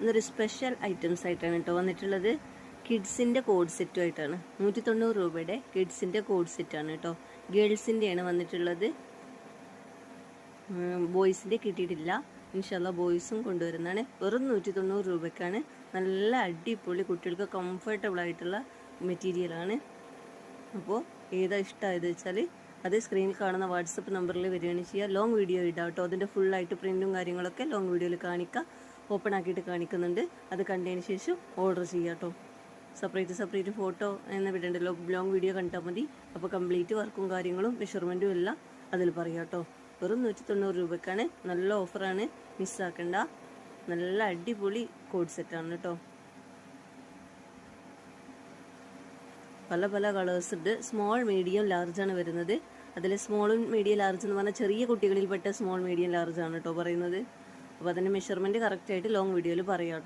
ഇന്നൊരു special items ആയിട്ടാണ് കേട്ടോ വന്നിട്ടുള്ളത്. കിഡ്സിന്റെ കോഡ് സെറ്റും ആയിട്ടാണ്. നൂറ്റി തൊണ്ണൂറ് രൂപയുടെ കിഡ്സിന്റെ കോഡ് സെറ്റാണ് കേട്ടോ. ഗേൾസിന്റെയാണ് വന്നിട്ടുള്ളത്. ബോയ്സിന്റെ കിട്ടിയിട്ടില്ല. ഇൻഷല്ല ബോയ്സും കൊണ്ടുവരുന്നതാണ്. വെറും നൂറ്റി തൊണ്ണൂറ് രൂപയ്ക്കാണ്. നല്ല അടിപൊളി കുട്ടികൾക്ക് കംഫർട്ടബിൾ ആയിട്ടുള്ള മെറ്റീരിയലാണ് അപ്പോൾ ഏതാ ഇഷ്ടമായത് വെച്ചാൽ അത് സ്ക്രീനിൽ കാണുന്ന വാട്സപ്പ് നമ്പറിൽ വരികയാണ് ചെയ്യുക. ലോങ് വീഡിയോ ഇടാം കേട്ടോ. അതിന്റെ ഫുള്ളായിട്ട് പ്രിന്റും കാര്യങ്ങളൊക്കെ ലോങ് വീഡിയോയിൽ കാണിക്കുക ഓപ്പൺ ആക്കിയിട്ട് കാണിക്കുന്നുണ്ട്. അത് കണ്ടതിന് ശേഷം ഓർഡർ ചെയ്യുക കേട്ടോ സെപ്പറേറ്റ് സെപ്പറേറ്റ് ഫോട്ടോ എന്ന് വിടണ്ടല്ലോ. ലോങ് വീഡിയോ കണ്ടാൽ മതി. അപ്പോൾ കംപ്ലീറ്റ് വർക്കും കാര്യങ്ങളും മെഷർമെന്റും എല്ലാം അതിൽ പറയാം കേട്ടോ വെറും നൂറ്റി തൊണ്ണൂറ് രൂപയ്ക്കാണ് നല്ല ഓഫറാണ് മിസ്സാക്കണ്ട നല്ല അടിപൊളി കോഡ് സെറ്റാണ് കേട്ടോ പല പല കളേഴ്സ് ഉണ്ട്. സ്മോൾ മീഡിയം ലാർജ് ആണ് വരുന്നത്. അതിൽ സ്മോളും മീഡിയം ലാർജ് എന്ന് പറഞ്ഞാൽ ചെറിയ കുട്ടികളിൽ കുട്ടികളിൽപ്പെട്ട സ്മോൾ മീഡിയം ലാർജ് ആണ് കേട്ടോ പറയുന്നത്. അപ്പോൾ അതിന്റെ മെഷർമെന്റ് കറക്റ്റായിട്ട് ലോങ് വീഡിയോയിൽ പറയാം